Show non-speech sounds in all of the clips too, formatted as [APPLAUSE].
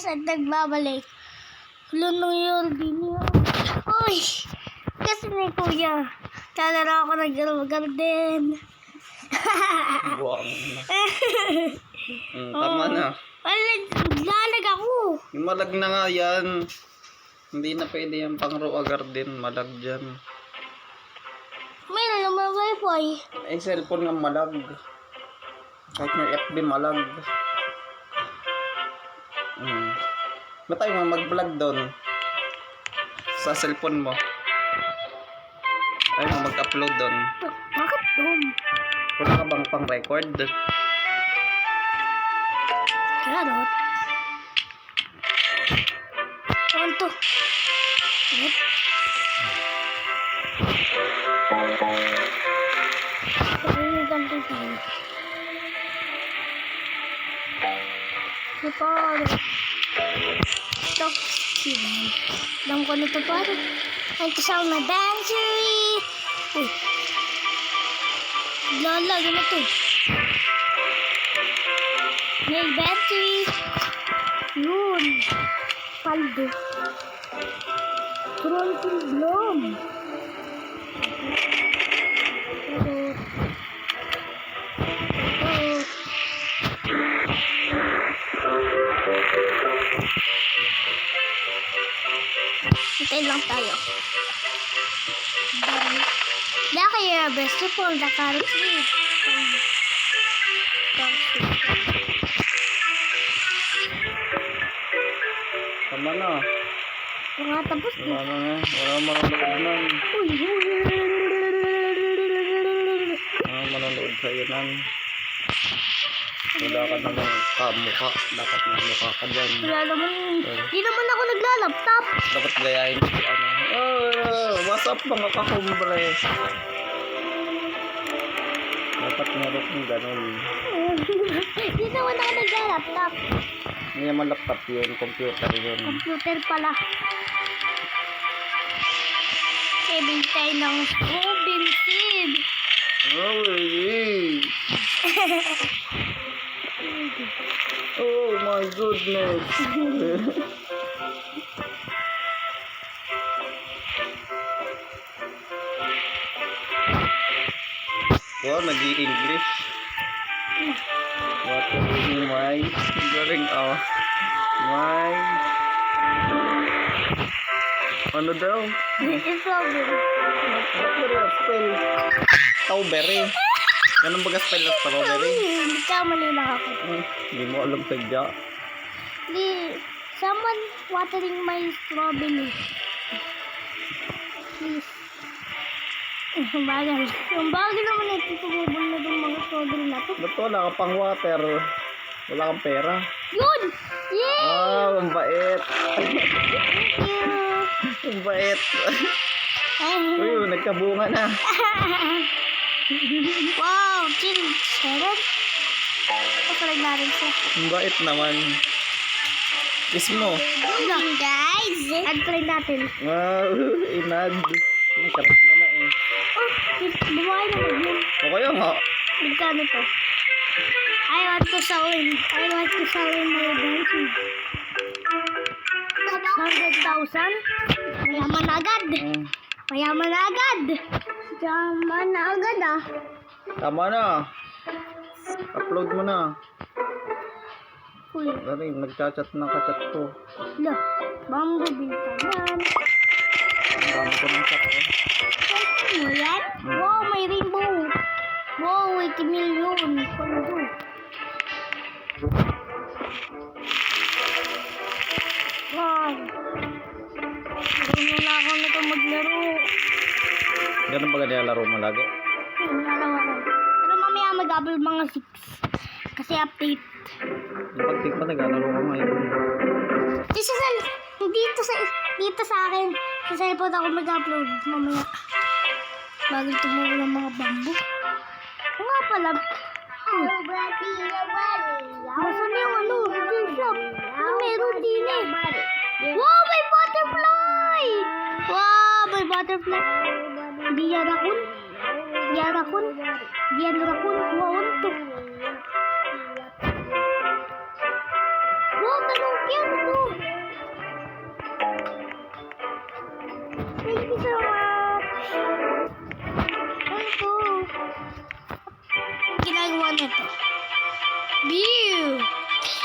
guys at nagbabalik. Yun din yun. Uy! Kasi ni kuya. Kalaro ako ng garden. Buwang na. Mm, tama na. Wala, lalag ako. Malag na nga yan. Hindi na pwede yung pang raw garden. Malag dyan. Meron naman wifi. Eh, cellphone nga malag. Kahit yung FB malag. Mm. Ba tayo mag-vlog doon? Sa cellphone mo. Ay, mga mag-upload doon. Bakit dum? Wala ka bang pang record? Carrot. Saan to? Yep. Ay, ganito tayo. Naparo. Stop. Alam ko nito pare. Ay, kasama na dancery. Uy. Lala, ano to? May battery. Yun. Paldo. Crunchy Bloom. Hintay lang tayo. Dahil kaya best of all, the carrots. Tama na. Mga tapos na. Wala na. Wala manonood nun. Uy, Wala manonood sa'yo nun. Wala ka namang kamukha. Dapat may mukha ka dyan. Wala naman. Di naman ako naglalaptop. Dapat gayahin ko si ano. Oh, what's up mga kakumbre? Dapat meron kong ganun. [LAUGHS] Di naman ako naglalaptop. Hindi naman laptop yun, computer yun. Computer pala. Kaya tayo ng Robin Seed. Oh, really? Oh my goodness. wow, nag-i-English. What is my galing oh. My ano daw? It's Robin. Strawberry ang spell. Strawberry. Ganun baga spell ng strawberry? Hindi ka mali lang ako. Hmm, Hindi mo alam sadya. Di, someone watering my strawberry. Please. Ang bagal. Ang bagal naman ito tumubol na itong mga strawberry na. Ba't wala ka pang water? Wala kang pera. Yun! Yay! Ah, ang bait. Thank you! Ang bait. Ay. Uy, nagkabunga na. [LAUGHS] wow! Chill! Seven? Papalag natin siya. Ang bait naman. Kiss mo. Ano? Guys! Add play natin. Wow, inad. Nagkarat mo na eh. Oh! Bumahay naman yun. O kaya nga. Magkano to? I want to sell in. I want to sell in my dancing. 100,000? Mayaman agad. Hmm, Mayaman agad. Mayaman na agad ah. Tama na. Upload mo na. Uy, Dali, nagchat-chat na kachat ko. lo. Bambo binta yan. Ang dami ko ng chat oh. Ano Ganun ba ganyan laro mo lagi? Ko. Pero mamaya mag-upload mga 6. Kasi update. Pag-tik mo, naglalaro ka ngayon. Dito sa, dito sa, dito sa akin. Sa cellphone ako mag-upload mamaya. Bago tumulo ng mga bamboo. O nga pala. Hmm. Masan yung ano? Yung shop. Ano meron din eh. Wow, may butterfly! Wow, may butterfly. Di yan rakun. Di yan rakun. Di yan rakun. Wow, ano to? Wow, tanuki. Ano to? Thank you so much. Ano to? Ang ginagawa nito. View.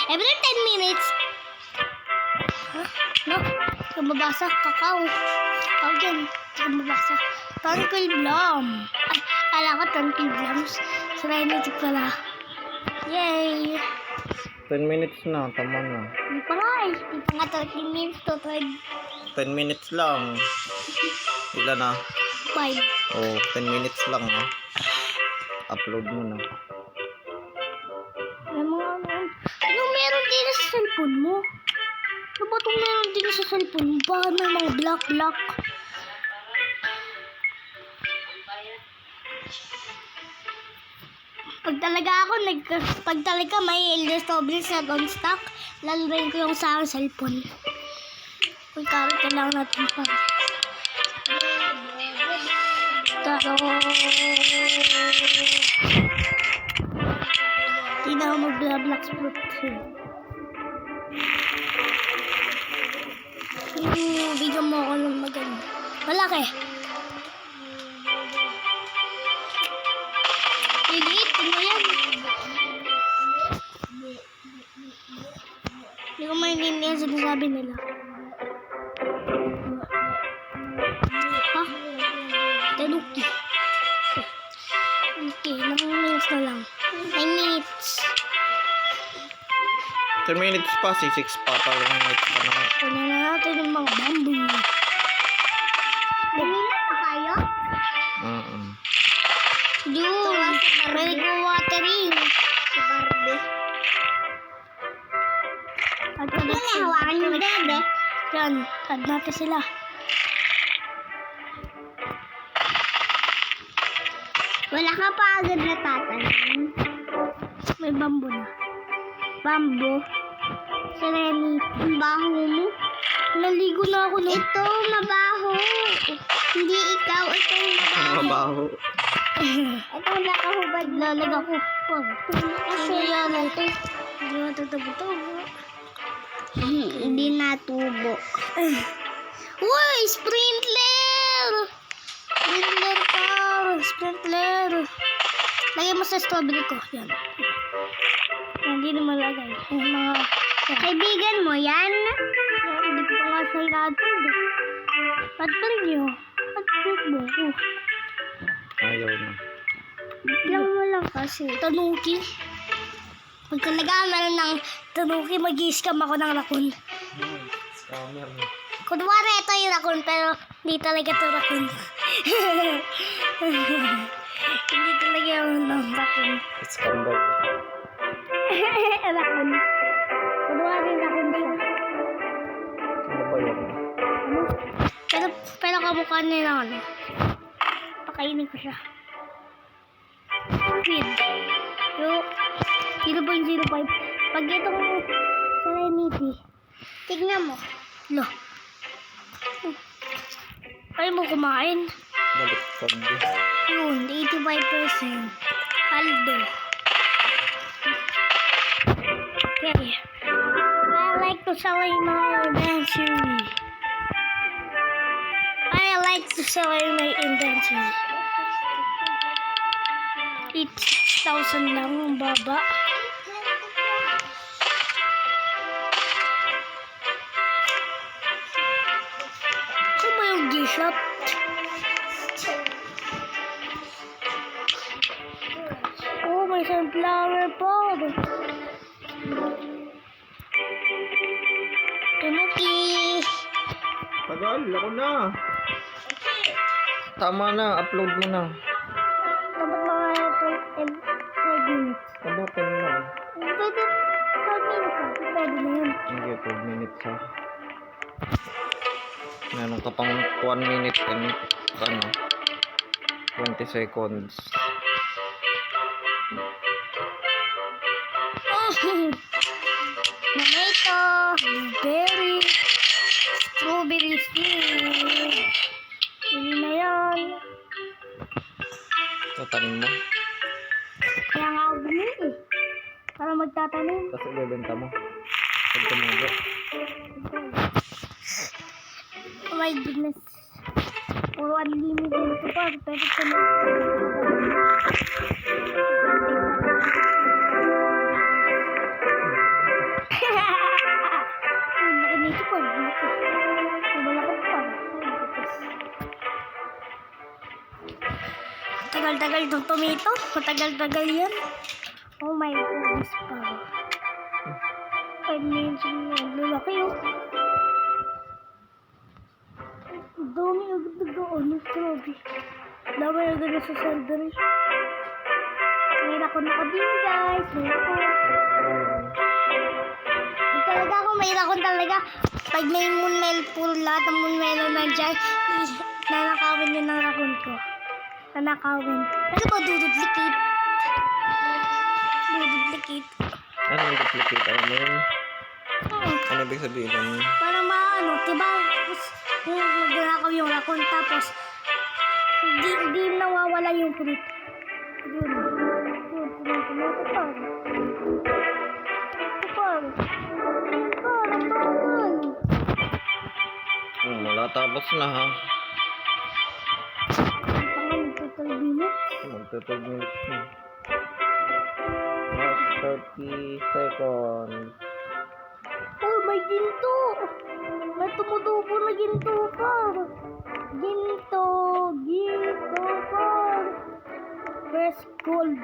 Every 10 minutes. Huh? No? Kababasa. Kakao. Kakao dyan. Kababasa. Twinkle Blom. Ay, kala ko Twinkle Bloms. Serenity pala. Yay! 10 minutes na, tama na. Hindi pa nga eh. Hindi pa nga 13 minutes to 10 minutes lang. Ilan na? 5. Oh, 10 minutes lang ah. Upload mo na. May mga ano. Ano meron din sa cellphone mo? Ano ba itong meron din sa cellphone mo? Baka may mga black Pag talaga ako, nag, pag talaga may Strawberries na on stock, lalagay ko yung sa aking cellphone. Uy, karot kailangan natin pa. Taro. Hindi na ako mag-black spot. Yung video mo ako ng maganda. Malaki. Sinasabi nila. Ha? Tanuki. Okay, minutes na lang. 9 minutes. 10 minutes pa, 6 pa. 5 minutes pa na. Kunin na natin yung mga bamboo. Bumili na kayo? Mm Yun. May nag-watering. Si Barbie. At hawakan yung bebe. Yan. Add natin sila. Wala ka pa agad na tatanim. May bamboo na. Bamboo. Serenity. Ang baho mo. Naligo na ako no. Ito, mabaho. Hindi ikaw. Ito yung Ang mabaho. ito nakahubad. Lalag ako. Pag. Kasi yan ito. Hindi mo tutubo-tubo. Hindi natubo. Uy! Sprinkler! Sprinkler car! Sprinkler! Lagay mo sa strawberry ko. Yan. Yan, Hindi na malagay. Yung mga... Kaibigan mo yan? Yan, Hindi ko pa nga sa inatod. Ba't pa rin yun? Ba't? Oh. Ayaw na. Lang mo lang kasi. Tanuki. Pag ka nag-aamal ng tanuki, mag-scam ako ng rakun. Scammer. Kunwari, ito yung rakun, pero hindi talaga ito rakun. [LAUGHS] hindi talaga yung ng rakun. Scam daw. rakun. Kunwari, rakun siya. Ano ba yan? Ano? Pero, pero kamukha niya na ano. Pakainin ko siya. Feed. Yung 0.05. Pag itong Serenity, tignan mo. Lo. Kaya mo kumain. Baliktad. Yun, 85%. Aldo. Okay. I like to celebrate inventory. I like to celebrate inventory. It's 6,000 lang ang baba. G-Shop? Oh, may sunflower pod. Tanuki. Tagal, ako na. Tama na, upload mo na. Dapat mga 12 minutes. Tama, 10 lang. Pwede 12 minutes. Pwede na yun. Hindi, 12 minutes ha. Meron ka pang 1 minute and ano, 20 seconds. Tomato, blueberry, strawberry seed. Hindi na yan. Tatanim mo. Kaya nga ako bumili. Para magtatanim. Tapos ibebenta mo. Pag tumubo. My goodness. Puro unlimited ito pa. Pero ito na. Ang laki nito pa. Ang laki. Ang malaki pa. Tagal-tagal itong tomato. Matagal-tagal yan. Oh my goodness pa. Five minutes na. Ang lalaki oh. Sandık da olmuştur o bir. Damaya ganun sa sandal. Ngayon ako nakabili guys. Ngayon ako. Talaga ako, mayroon akong talaga. Pag may moonmail pool, lahat ng moonmail na dyan, [LAUGHS] nanakawin yun ang rakon ko. Nanakawin. Ano ba duduplicate? Duduplicate. Ano duplicate? Ano? Ah. Ano ibig sabihin? Para maano, diba? Tapos, hindi, hindi nawawala yung fruit. Yun. Yun, tumutuloy pa. Ayun pa, nagtagal. Hmm, wala tapos na ha. Ang pangal, total minutes. Magta-12 minutes na. Last 30 seconds. Oh, may ginto. May tumutubo na ginto pa. Ginto, ginto pa. Fresh gold.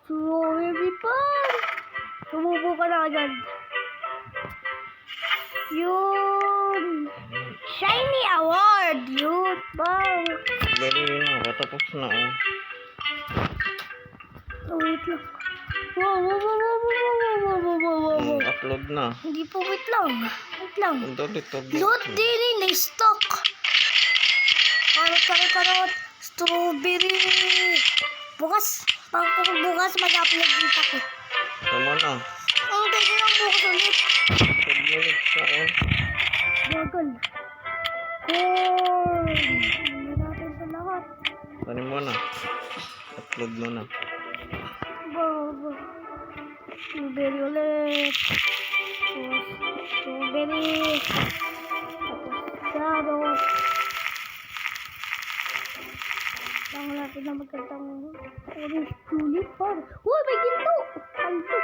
Strawberry pa. Tumubo ka na agad. Yun. Shiny award. Yun pa. Dali na, katapos na oh. Oh, wait lang. Wow, wow, wow, wow, wow, wow, wow, wow, wow, wow. Hmm, upload na. Hindi po, wait lang. Wait lang. Ang dali, tag Lot din na stock. Karot, karot. Strawberry. Bukas, pag bukas mag-upload din ako. Tama na. Ang pwede lang bukas ulit. 12 minutes na oh. Corn. Hindi natin sa lahat. Tanim mo na. Upload mo na. Bago. Strawberry ulit. Strawberry. Tapos, carrot. Tangan natin na magkantang orange tulip. Par. Uy, may ginto! Alto.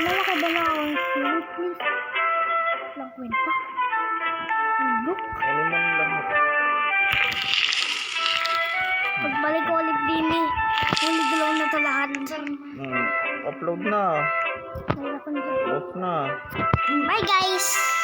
Malaki ba na orange tulip, please? Lang kwenta. Look. Ano man lahat? Pagbalik ko ulit din eh. Huli galaw na ito lahat. Hmm, upload na. Post na. Bye guys!